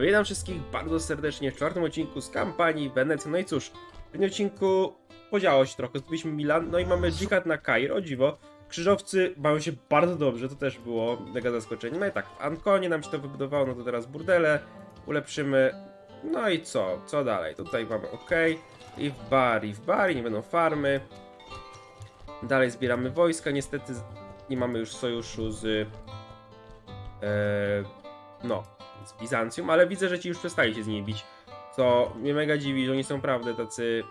Witam wszystkich bardzo serdecznie w czwartym odcinku z kampanii Wenecja. No i cóż, w tym odcinku podziało się trochę, zdobyliśmy Milan, no i mamy dżihad na Kair, o dziwo. Krzyżowcy mają się bardzo dobrze, to też było mega zaskoczenie. No i tak, w Ankonie nam się to wybudowało, no to teraz burdele ulepszymy. No i co? Co dalej? Tutaj mamy ok. I w Bari, w Bari nie będą farmy. Dalej zbieramy wojska, niestety nie mamy już sojuszu z... E, no, z Bizancjum, ale widzę, że ci już przestali się z nimi bić. Co mnie mega dziwi, że oni są naprawdę tacy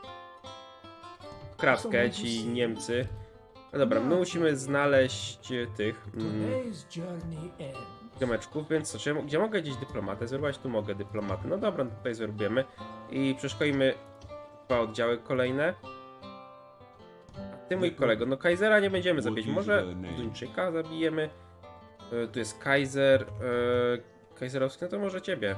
w kratkę, ci Niemcy. No dobra, my musimy znaleźć e, tych mm, ziomeczków, więc co, czy gdzie mogę gdzieś dyplomatę zwerbować? Tu mogę dyplomatę. No dobra, tutaj zwerbujemy i przeszkolimy dwa oddziały kolejne. A ty mój kolego, no Kaisera nie będziemy zabijać, może Duńczyka zabijemy. E, Tu jest Kaiser, Kaiserowski, no to może ciebie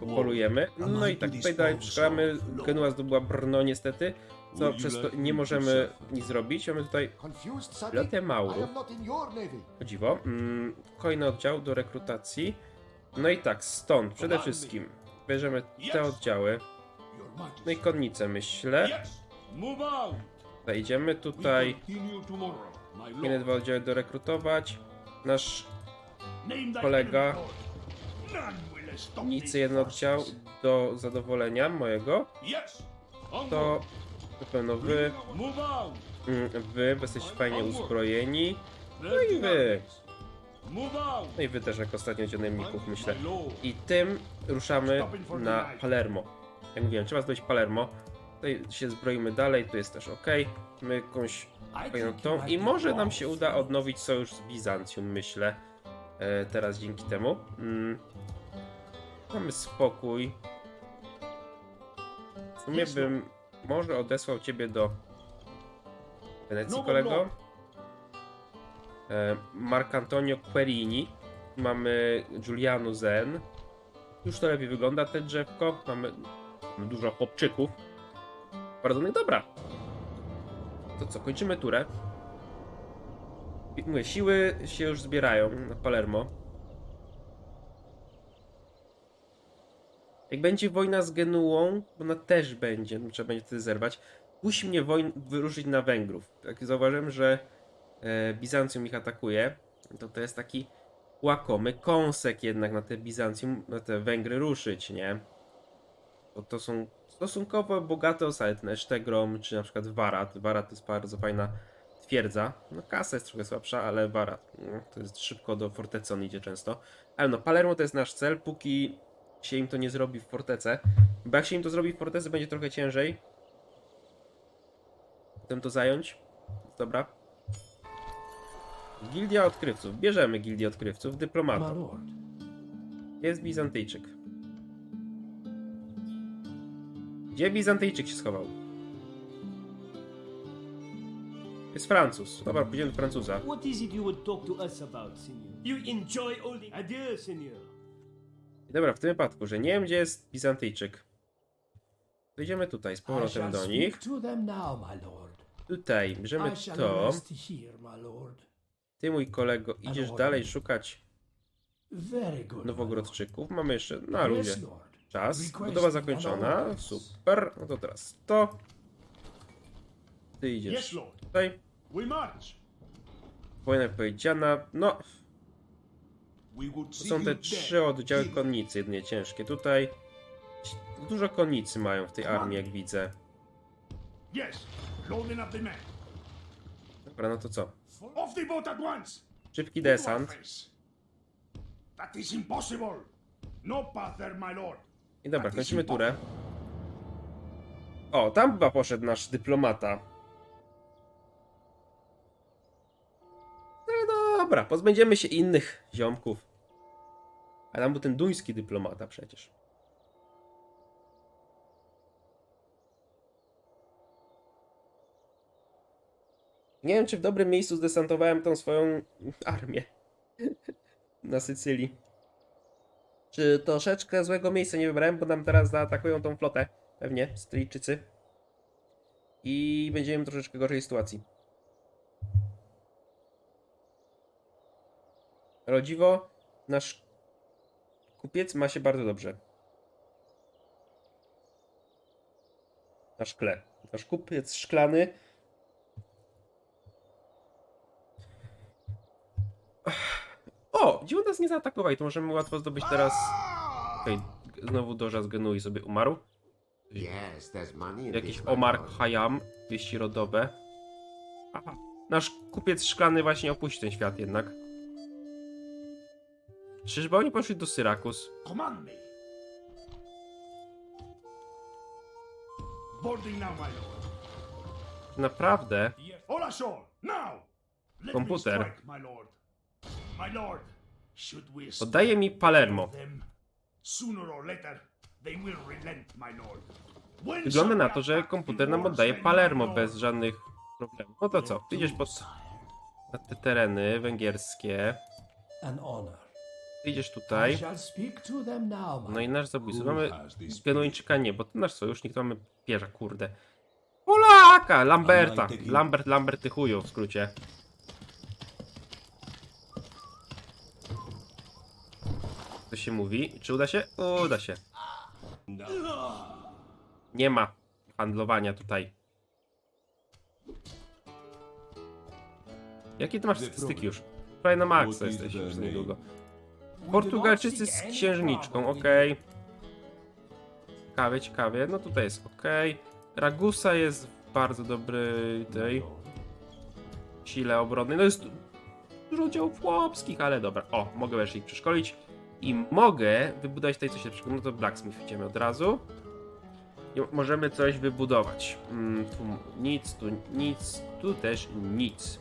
popolujemy. No i tak, tutaj dalej przeszkolamy. Genua zdobyła Brno niestety, co przez to nie możemy nic zrobić. Mamy tutaj? Lotę Maurów. O dziwo. Mm, kolejny oddział do rekrutacji. No i tak, stąd przede wszystkim bierzemy te oddziały. No i konnicę, myślę. Out. Tutaj kolejne dwa oddziały do rekrutować. Nasz kolega. jeden forces. oddział do zadowolenia mojego. To na pewno wy, mm, wy, jesteście fajnie uzbrojeni. No i wy. No i wy też jak ostatnio dzienników myślę. I tym ruszamy na Palermo. Jak mówiłem, trzeba zdobyć Palermo. Tutaj się zbroimy dalej, tu jest też ok. My jakąś fajną tą. I może nam się uda odnowić sojusz z Bizancjum, myślę. E, teraz dzięki temu. Mm. Mamy spokój. W sumie no. bym może odesłał ciebie do Wenecji, kolego. E, Marcantonio Querini. Mamy Giuliano Zen. Już to lepiej wygląda te drzewko. Mamy, dużo chłopczyków. Bardzo no dobra. To co, kończymy turę. Mówię, siły się już zbierają na Palermo. Jak będzie wojna z Genuą, ona też będzie, trzeba będzie wtedy zerwać, musi mnie wojn wyruszyć na Węgrów. Tak zauważyłem, że e, Bizancjum ich atakuje, to to jest taki łakomy kąsek jednak na te Bizancjum, na te Węgry ruszyć, nie? Bo to są stosunkowo bogate osady, ten Esztegrom, czy na przykład Warat. Warat to jest bardzo fajna twierdza. No kasa jest trochę słabsza, ale Warat no, to jest szybko do fortecy on idzie często. Ale no, Palermo to jest nasz cel, póki się im to nie zrobi w fortece. Bo jak się im to zrobi w fortecy, będzie trochę ciężej. Potem to zająć. Dobra. Gildia odkrywców. Bierzemy gildię odkrywców. Dyplomata. Jest Bizantyjczyk. Gdzie Bizantyjczyk się schował? Jest Francuz. Dobra, pójdziemy do Francuza. What is it you would talk to us about, senor? You enjoy. Adieu, senor. I Dobra, w tym wypadku, że nie wiem, gdzie jest Bizantyjczyk. To idziemy tutaj z powrotem do nich. Tutaj bierzemy to. Ty, mój kolego, idziesz dalej szukać Nowogrodczyków. Mamy jeszcze na ludzie czas. Budowa zakończona. Super. No to teraz to. Ty idziesz tutaj. We march. Wojna powiedziana. No, To są te trzy oddziały konnicy, jedynie ciężkie. Tutaj dużo konnicy mają w tej armii, jak widzę. Dobra, no to co? Szybki desant. No. I dobra, kończymy turę. O, tam chyba poszedł nasz dyplomata. Dobra, pozbędziemy się innych ziomków. A tam był ten duński dyplomata przecież. Nie wiem, czy w dobrym miejscu zdesantowałem tą swoją armię na Sycylii. Czy troszeczkę złego miejsca nie wybrałem, bo nam teraz zaatakują tą flotę. Pewnie, Stylijczycy. I będziemy troszeczkę gorszej sytuacji. Rodziwo, nasz kupiec ma się bardzo dobrze. Na szkle. Nasz kupiec szklany. O! Dziwo nas nie zaatakowali, to możemy łatwo zdobyć teraz... Okej, znowu Doża z Genui sobie umarł. Jakiś Omar. Hayam, wieści rodowe. Aha. Nasz kupiec szklany właśnie opuści ten świat jednak. Czyżby oni poszli do Syrakus? Command me. Boarding now, my lord. Naprawdę? All ashore, now! Let Komputer. me strike, my lord. My lord, should we strike Oddaje mi Palermo. them, sooner or later they will relent, my lord. When Wygląda shall na we to, że attack komputer nam oddaje Palermo bez żadnych problemów. No to co? Idziesz pod na te tereny węgierskie. An honor. Idziesz tutaj. to No i nasz zabójca. Mamy Genuńczyka nie, bo to nasz sojusznik, to mamy pierza, kurde. Polaka! Lamberta! Lambert, Lambert, ty chuju, w skrócie. Co się mówi? Czy uda się? Uda się. Nie ma handlowania tutaj. Jakie ty masz statystyki już? Prawie na maksa jesteś już niedługo. Portugalczycy z księżniczką, okej. Ciekawie, ciekawie. No tutaj jest okej. Ragusa jest w bardzo dobry tej sile obronnej. No jest dużo działów chłopskich, ale dobra. O, mogę jeszcze ich przeszkolić. I mogę wybudować tutaj coś lepszego. No to Blacksmith idziemy od razu. I możemy coś wybudować. Mm, tu nic, tu nic, tu też nic.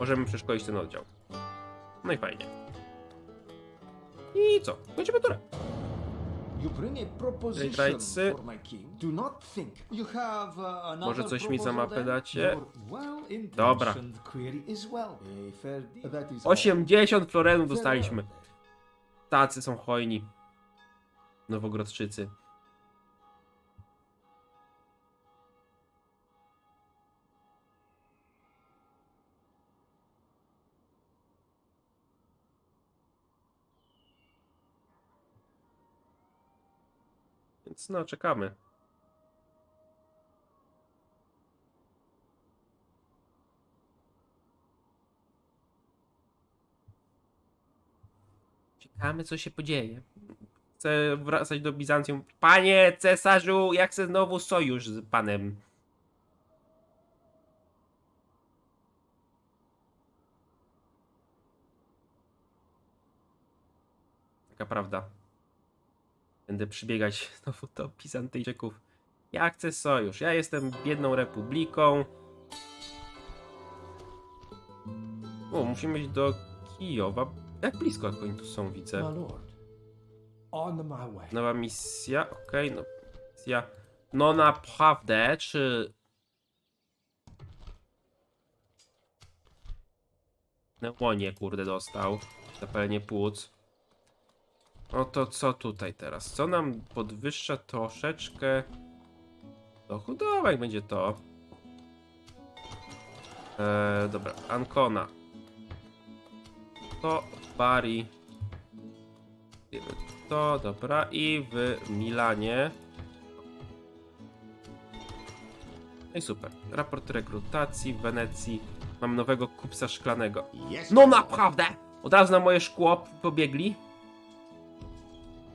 Możemy przeszkolić ten oddział. No i fajnie. I co? Kończymy turę. You bring a proposition Trajcy. for my king. Do not think you have uh, another Może coś mi za proposal mapę then? dacie? Your Dobra. intentioned query is well. A fair deal. That is 80 florenów dostaliśmy. Tacy są hojni. Nowogrodczycy. No, czekamy. Czekamy, co się podzieje. Chcę wracać do Bizancjum. Panie cesarzu, ja chcę znowu sojusz z panem. Taka prawda. Będę przybiegać znowu do Bizantyjczyków. Ja chcę sojusz. Ja jestem biedną republiką. O, musimy iść do Kijowa. Jak blisko jak oni tu są, widzę. Nowa misja, okej, no misja. No naprawdę, czy... Nełonie, kurde, dostał. Zapalenie płuc. No to co tutaj teraz? Co nam podwyższa troszeczkę... Dochodowa, jak będzie to. Eee, dobra, Ancona. To Bari. To, dobra. I w Milanie. No i super. Raport rekrutacji w Wenecji. Mam nowego kupca szklanego. No naprawdę! Od razu na moje szkło pobiegli.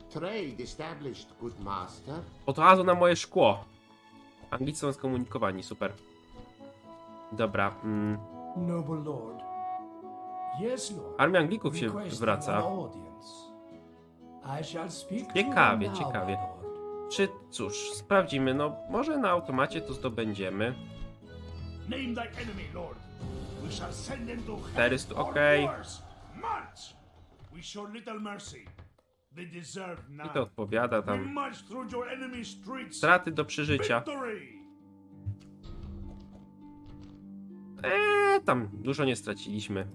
Trade established, good master. Od razu na moje szkło. Anglicy są skomunikowani, super. Dobra. Mm, Noble lord. Yes, lord. armia Anglików się wraca. Ciekawie, ciekawie. Czy cóż, sprawdzimy. No, może na automacie to zdobędziemy. Name thy enemy, lord. We shall send them to hell 400, or okej. worse. I to odpowiada tam. Straty do przeżycia. Eee, tam dużo nie straciliśmy.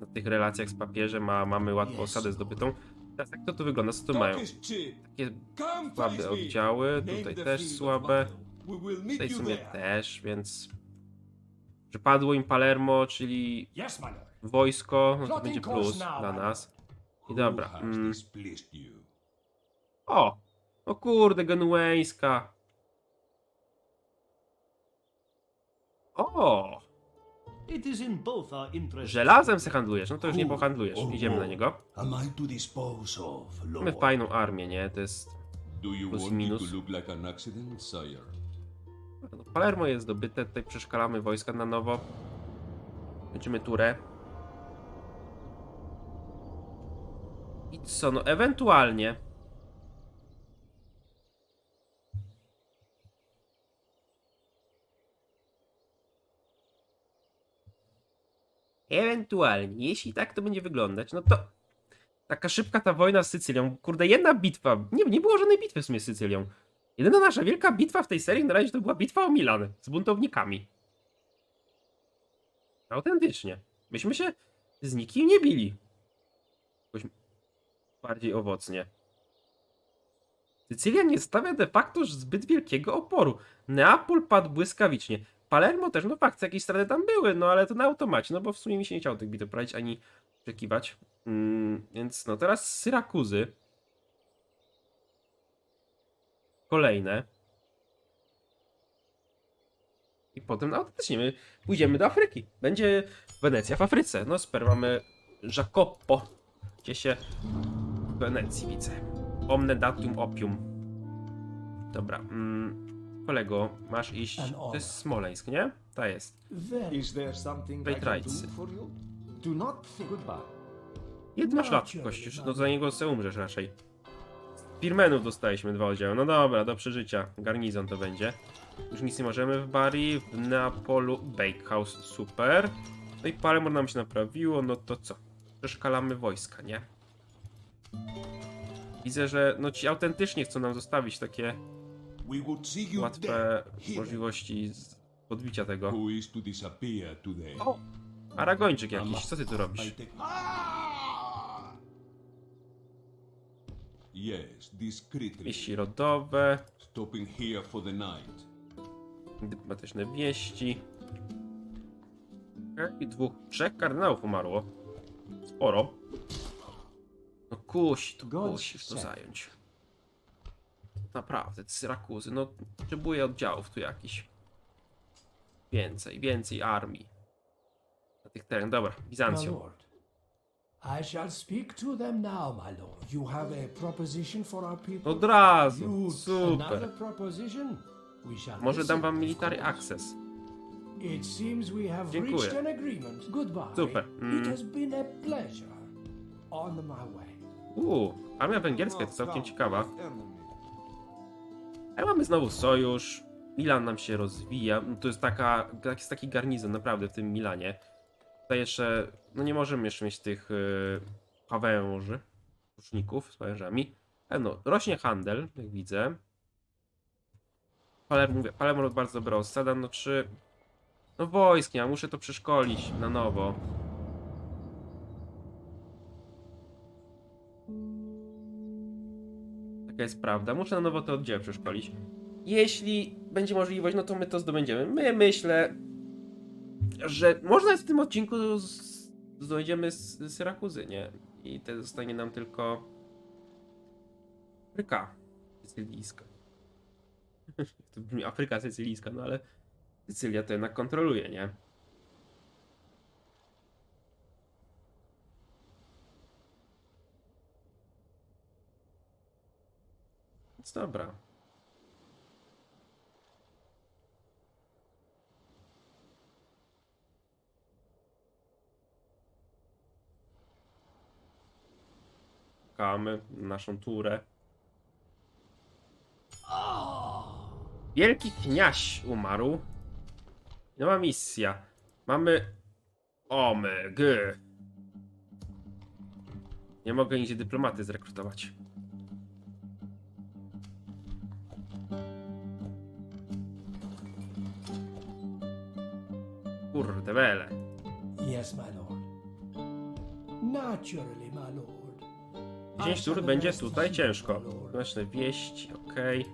Na tych relacjach z papieżem, a mamy łatwo osadę zdobytą. Teraz jak to tu wygląda? Co tu mają? Takie słabe oddziały, tutaj też słabe. Tutaj w sumie też, więc... Że padło im Palermo, czyli wojsko, no to będzie plus dla nas. I dobra. Mm. O! O kurde, genueńska. O! It is in both our interests. Żelazem se handlujesz, no to już nie pohandlujesz. Idziemy na niego. Mamy fajną armię, nie? To jest... Do you Plus want me minus. to look like an accident, sire? no, Palermo jest zdobyte, tutaj przeszkalamy wojska na nowo. Kończymy turę. I co, no ewentualnie... Ewentualnie, jeśli tak to będzie wyglądać, no to taka szybka ta wojna z Sycylią. Kurde, jedna bitwa. Nie, nie było żadnej bitwy w sumie z Sycylią. Jedyna nasza wielka bitwa w tej serii na razie to była bitwa o Milan z buntownikami. Autentycznie. Myśmy się z nikim nie bili. Bardziej owocnie. Sycylia nie stawia de facto zbyt wielkiego oporu. Neapol padł błyskawicznie. Palermo też, no fakt, jakieś straty tam były, no ale to na automacie, no bo w sumie mi się nie chciało tych bitew prowadzić ani przekiwać. Mm, więc no teraz Syrakuzy. Kolejne. I potem autentycznie my pójdziemy do Afryki. Będzie Wenecja w Afryce. No super, mamy Jacopo. Gdzie się Wenecji widzę. Omne datium opium. Dobra. Mm, kolego, masz iść. To jest Smoleńsk, nie? Ta jest. Is there something I Great can rights. do for you? Do not think. Goodbye. Jeden masz lat, kościusz, no za niego se umrzesz raczej. Firmenów dostaliśmy dwa oddziały. No dobra, do przeżycia. Garnizon to będzie. Już nic nie możemy w Bari, w Neapolu Bakehouse, super. No i Palermo nam się naprawiło, no to co? Przeszkalamy wojska, nie? Widzę, że no ci autentycznie chcą nam zostawić takie łatwe możliwości z podbicia tego. O! Aragończyk jakiś, co ty tu robisz? Wieści rodowe, dyplomatyczne wieści. I dwóch, trzech kardynałów umarło. Sporo. Kusi, to God's kusi w to sake. zająć. Naprawdę, te Syrakuzy, no potrzebuję oddziałów tu jakiś. Więcej, więcej armii. Na tych terenach. Dobra, My Bizancjum. lord, I shall speak to them now, my lord. You have a proposition for our people? Od razu, another super. proposition? We shall Może dam listen, wam of military course. access. It seems we have Dziękuję. reached an agreement. Goodbye. Super. Mm. It has been a pleasure. On my way. Uuu, armia węgierska jest całkiem ciekawa. Ale mamy znowu sojusz. Milan nam się rozwija. To jest taka, tak- jest taki garnizon naprawdę w tym Milanie. Tutaj jeszcze, no nie możemy jeszcze mieć tych yy, pawęży, łuczników z pawężami. Ale no, rośnie handel, jak widzę. Palermo, mówię, Palermo bardzo dobra osada, no czy... No wojsk ma, muszę to przeszkolić na nowo. Taka jest prawda. Muszę na nowo te oddziały przeszkolić. Jeśli będzie możliwość, no to my to zdobędziemy. My myślę, że można w tym odcinku z- zdobędziemy z Syrakuzy, nie? I te zostanie nam tylko Afryka sycylijska. to brzmi Afryka sycylijska, no ale Sycylia to jednak kontroluje, nie? Więc dobra. Czekamy na naszą turę. Wielki kniaź umarł. Nowa misja. Mamy Omeg. Nie mogę nigdzie dyplomaty zrekrutować. Kurde bele. Yes, my lord. Naturally, my lord. 10 tur będzie tutaj ciężko. Zacznę wieści, okej.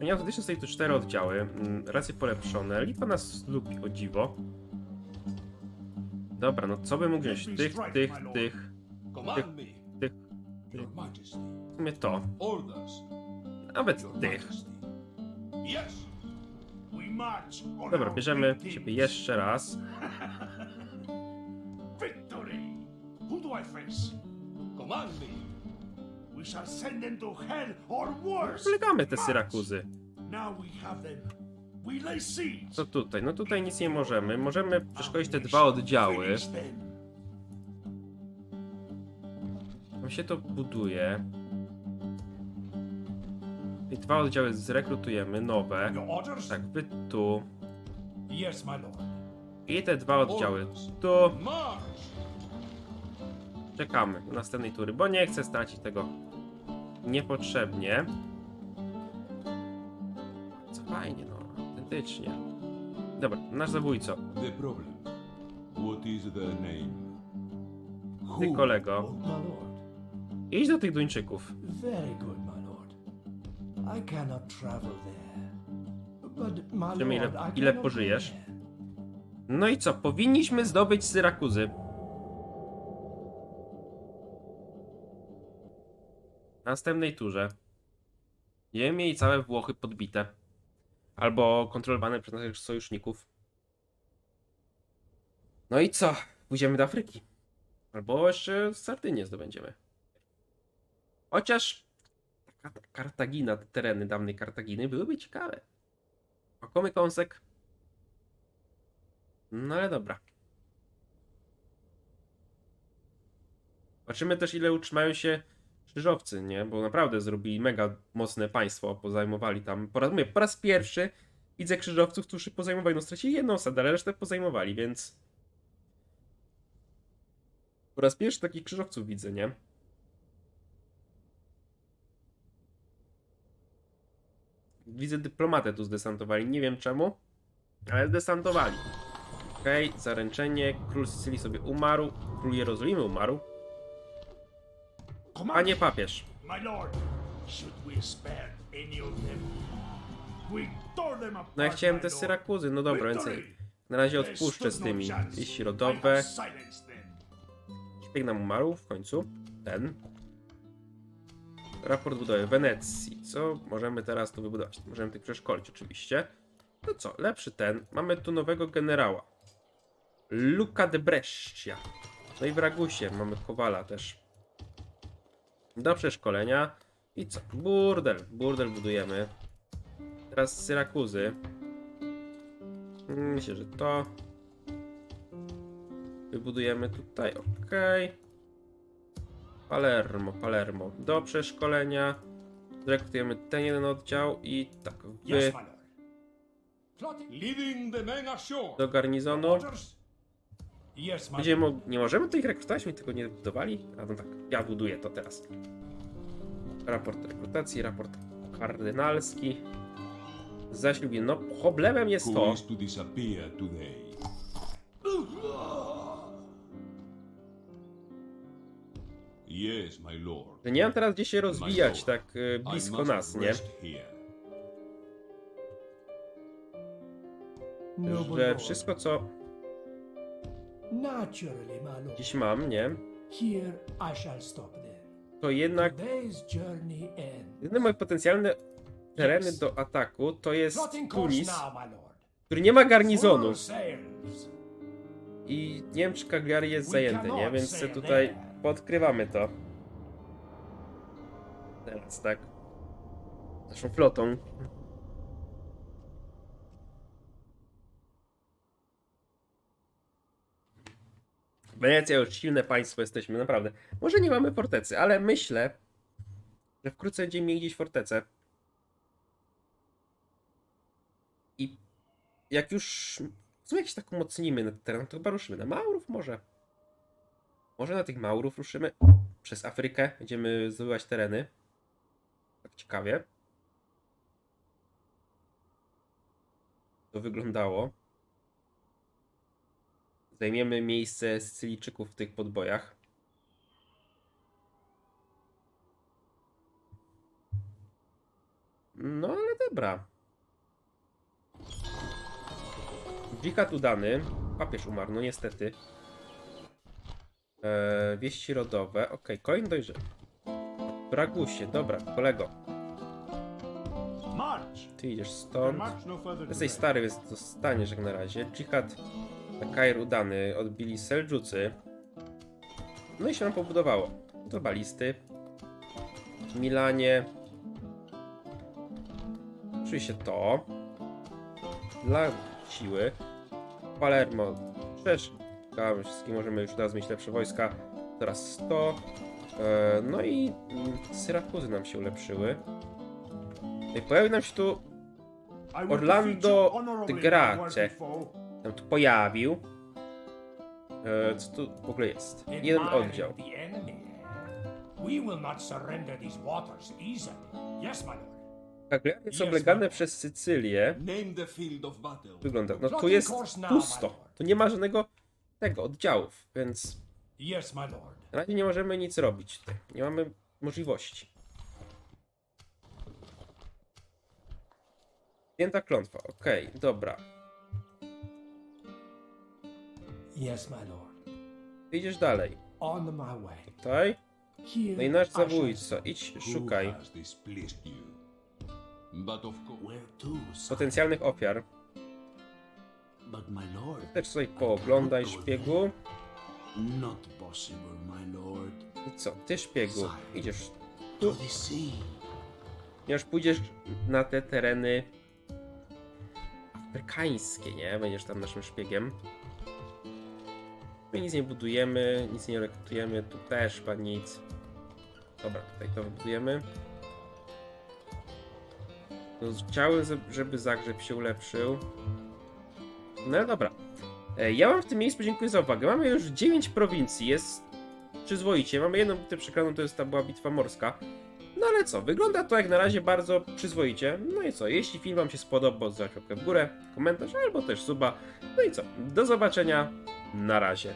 Nie autentycznie są tu cztery oddziały. mm, Racje polepszone. Litwa nas lubi, o dziwo. Dobra, no co by mógł wziąć? Tych, tych, tych, tych. Your Majesty. W sumie to. Nawet tych. Dobra, bierzemy kings. jeszcze raz. Victory! Who do I face? Command me. We shall send them to hell or worse! Polegamy te! Syrakuzy. Now we have them. We lay siege! Co tutaj? No tutaj nic nie możemy. Możemy przeszkodzić te dwa oddziały. Tam się to buduje. I dwa oddziały zrekrutujemy, nowe. Tak, wy tu. Yes, my lord. I te dwa oddziały tu. Czekamy do następnej tury, bo nie chcę stracić tego niepotrzebnie. Co fajnie, no, autentycznie. Dobra, nasz zabójco. The problem. What is their name? Ty kolego. Oh. Idź do tych Duńczyków. Very good. I cannot travel there. But, my ile- lord, I ile cannot pożyjesz. go there. No i co? Powinniśmy zdobyć Syrakuzy. W następnej turze. Będziemy mieli całe Włochy podbite. Albo kontrolowane przez naszych sojuszników. No i co? Pójdziemy do Afryki. Albo jeszcze Sardynię zdobędziemy. Chociaż Kartagina, te tereny dawnej Kartaginy byłyby ciekawe. Łakomy kąsek. No ale dobra. Zobaczymy też ile utrzymają się krzyżowcy, nie? Bo naprawdę zrobili mega mocne państwo, pozajmowali tam. Po raz, mówię, po raz pierwszy widzę krzyżowców, którzy pozajmowali. No stracili jedną osadę, ale resztę pozajmowali, więc... Po raz pierwszy takich krzyżowców widzę, nie? Widzę dyplomatę tu zdesantowali, nie wiem czemu, ale zdesantowali. Okej, zaręczenie. Król Sycylii sobie umarł. Król Jerozolimy umarł. Panie papież. No ja chciałem te. Syrakuzy, no dobra, więc Victory! na razie odpuszczę z no tymi liści I rodowe. Szpieg nam umarł w końcu. Ten. Raport budowy Wenecji. Co możemy teraz tu wybudować? Możemy tych przeszkolić oczywiście. No co, lepszy ten. Mamy tu nowego generała. Luca de Brescia. No i w Ragusie mamy Kowala też. Do przeszkolenia. I co? Burdel. Burdel budujemy. Teraz Syrakuzy. Myślę, że to. Wybudujemy tutaj, ok. Palermo, Palermo. Do przeszkolenia. Zrekrutujemy ten jeden oddział i tak, wy my do garnizonu. My Będziemy, nie możemy tych rekrutować, mi tego nie budowali? A no tak, ja buduję to teraz. Raport rekrutacji, raport kardynalski. Zaślubie, no problemem jest Who to, że nie mam teraz gdzie się rozwijać lord, tak e, blisko nas, nie? Noble Że wszystko co dziś mam, nie? To jednak jedyne moje potencjalne tereny do ataku to jest Tunis, który nie ma garnizonu. I nie wiem, czy Cagliari jest zajęty, nie? Więc tutaj podkrywamy to. Teraz tak. Naszą flotą. Wenecja już silne państwo jesteśmy, naprawdę. Może nie mamy fortecy, ale myślę, że wkrótce będziemy mieli gdzieś fortecę. I jak już co jakiś tak umocnimy na teren, to chyba ruszymy na Maurów może. Może na tych Maurów ruszymy przez Afrykę, będziemy zdobywać tereny. Tak ciekawie. To wyglądało. Zajmiemy miejsce Sycylijczyków w tych podbojach. No ale dobra. Dżihad udany. Papież umarł, no niestety. Eee, wieści rodowe. Okej, kolejny dojrze. Bragusie, dobra, kolego. Ty idziesz stąd. no Jesteś stary, więc dostaniesz jak na razie. Dżihad Kair udany. Odbili Seldżucy. No i się nam pobudowało. Do balisty. W Milanie. Oczywiście to. Dla siły. Palermo. Przecież wszystkie możemy już teraz mieć lepsze wojska. Teraz 100. E, No i mm, Syrakuzy nam się ulepszyły. No I pojawił nam się tu Orlando foe. tam tu pojawił. E, co tu w ogóle jest? Jeden oddział. Lord. Kagliary są oblegane przez Sycylię. Wygląda. No tu jest pusto. Tu nie ma żadnego tego, oddziałów, więc Yes, my lord. na razie nie możemy nic robić tutaj. Nie mamy możliwości. Zdjęta klątwa, okej, dobra. Yes, my lord. Idziesz dalej. On my way. Tutaj. Here No i nasz I shall zabójca, idź, Who szukaj has displeased you? But of course, Where to, son? potencjalnych ofiar. Też sobie pooglądaj szpiegu. not possible, my lord. I co? Ty szpiegu, idziesz sea. Ponieważ pójdziesz na te tereny afrykańskie, nie? Będziesz tam naszym szpiegiem. My nic nie budujemy, nic nie rekrutujemy, tu też pan nic. Dobra, tutaj to wybudujemy. No, chciałem, żeby Zagrzeb się ulepszył. No dobra. E, Ja wam w tym miejscu dziękuję za uwagę. Mamy już 9 prowincji, jest przyzwoicie. Mamy jedną bitwę przegraną, to jest ta była bitwa morska. No ale co, wygląda to jak na razie bardzo przyzwoicie. No i co, jeśli film Wam się spodobał, zostawcie łapkę w górę, komentarz albo też suba. No i co, do zobaczenia, na razie.